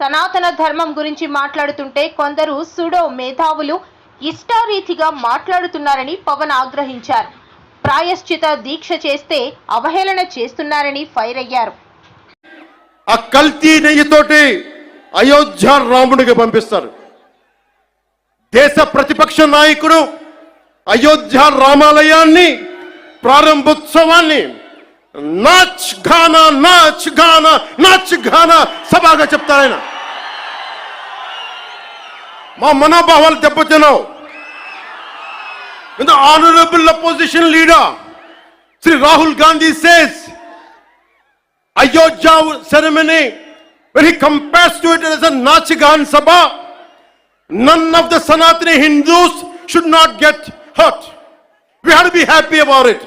సనాతన ధర్మం గురించి మాట్లాడుతుంటే కొందరు సుడో మేధావులు ఇష్టారీతిగా మాట్లాడుతున్నారని పవన్ ఆగ్రహించారు. ప్రాయశ్చిత దీక్ష చేస్తే అవహేళన చేస్తున్నారని ఫైర్ అయ్యారు. ఆ కల్తీ నెయ్యితోటి అయోధ్య రాముడికి పంపిస్తారు. దేశ ప్రతిపక్ష నాయకుడు అయోధ్య రామాలయాన్ని ప్రారంభోత్సవాన్ని నాచ్ గానా నాచ్ గానా నాచ్ గానా సభగా చెప్తారు ఆయన మా మనోభావాలు దెబ్బతిన్నావు the honorable opposition leader Sri Rahul Gandhi says Ayodhya ceremony, when he compares to it as a Nachigan Sabha, none of the Sanatani Hindus should not get hurt. We have to be happy about it.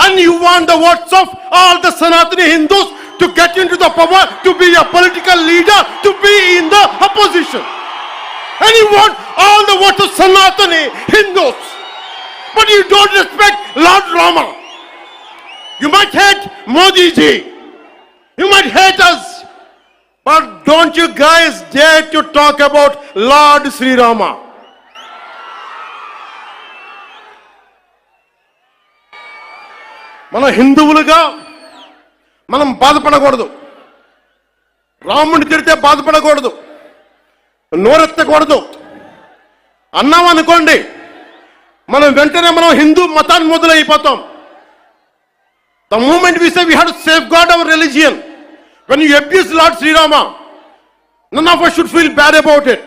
And you want the votes of all the Sanatani Hindus to get into the power, to be a political leader, to be in the opposition. And you want all the votes of Sanatani Hindus. But you don't respect Lord Rama. You might hate Modi ji. You might hate us. But don't you guys dare to talk about Lord Sri Rama. మన హిందువులుగా మనం బాధపడకూడదు. రాముడిని తిడితే బాధపడకూడదు. నోరెత్తకూడదు. అన్నాం అనుకోండి మనం వెంటనే మనం హిందూ మతాన్ని మొదలైపోతాం. The moment we say we had safeguard our religion when you abuse Lord Sri Rama none of us should feel bad it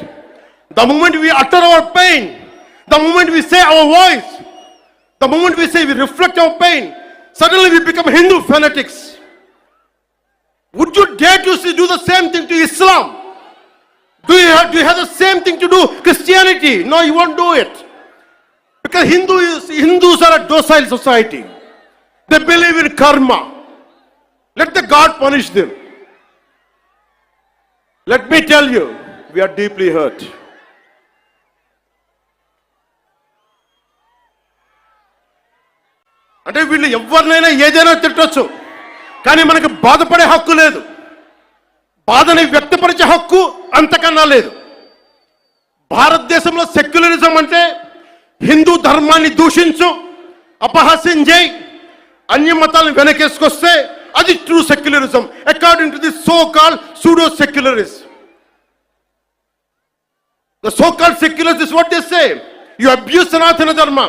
the the moment we our pain the the we we say our voice the moment we say we reflect our suddenly we become hindu fanatics would you dare to say- do the same thing to islam do you have, do you have the same thing to do christianity no you won't do it because Hindu is, Hindus are a docile society. They believe in karma. Let the God punish them. Let me tell you, we are deeply hurt. అంటే వీళ్ళు ఎవరినైనా ఏదైనా తిట్టొచ్చు. కానీ మనకి బాధపడే హక్కు లేదు. బాధని వ్యక్తపరిచే హక్కు అంతకన్నా లేదు. భారతదేశంలో సెక్యులరిజం అంటే హిందూ ధర్మాన్ని దూషించు అపహాస్యం చేయి అన్య మతాలను వెనకేసుకొస్తే అది true secularism according to the so call pseudo secularists the so call secularists what they say you abuse Sanatana Dharma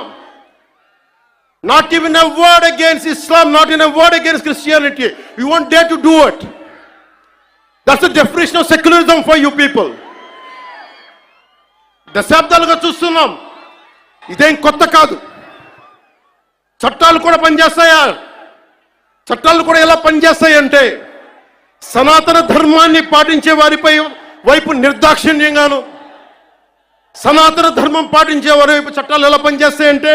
not even word against Islam not in a word against Christianity you want they to do it that's the definition of secularism for you people దశాబ్దాలుగా చూస్తున్నాం. ఇదేం కొత్త కాదు. చట్టాలు కూడా పనిచేస్తాయా? చట్టాలు కూడా ఎలా పనిచేస్తాయి అంటే సనాతన ధర్మాన్ని పాటించే వారిపై వైపు నిర్దాక్షిణ్యంగాను సనాతన ధర్మం పాటించే వారి వైపు చట్టాలు ఎలా పనిచేస్తాయంటే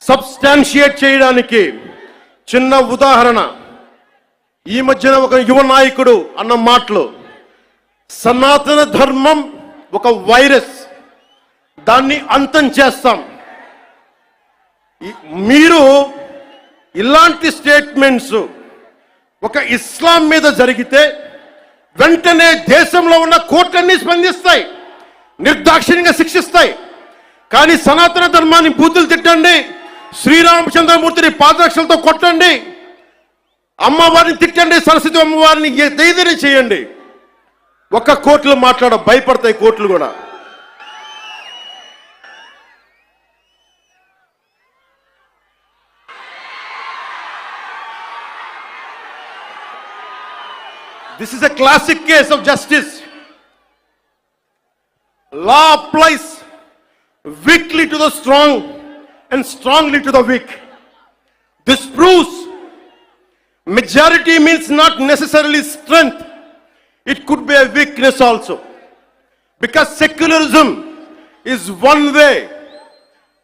సబ్స్టాన్షియేట్ చేయడానికి చిన్న ఉదాహరణ. ఈ మధ్యన ఒక యువ నాయకుడు అన్న మాటలు. సనాతన ధర్మం ఒక వైరస్. దాన్ని అంతం చేస్తాం. మీరు ఇలాంటి స్టేట్మెంట్స్ ఒక ఇస్లాం మీద జరిగితే వెంటనే దేశంలో ఉన్న కోర్టులన్నీ స్పందిస్తాయి. నిర్దాక్షిణ్యంగా శిక్షిస్తాయి. కానీ సనాతన ధర్మాన్ని బూతులు తిట్టండి. శ్రీరామచంద్రమూర్తిని పాదరక్షలతో కొట్టండి. అమ్మవారిని తిట్టండి సరస్వతి అమ్మవారిని ఏదైనా చేయండి. ఒక్క కోర్టులు మాట్లాడ భయపడతాయి కోర్టులు కూడా. This is a classic case of justice law applies weakly to the strong and strongly to the weak. This proves majority means not necessarily strength. It could be a weakness also. Because secularism is one way,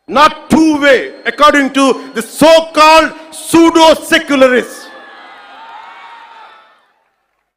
not two way, according to the so-called pseudo-secularists.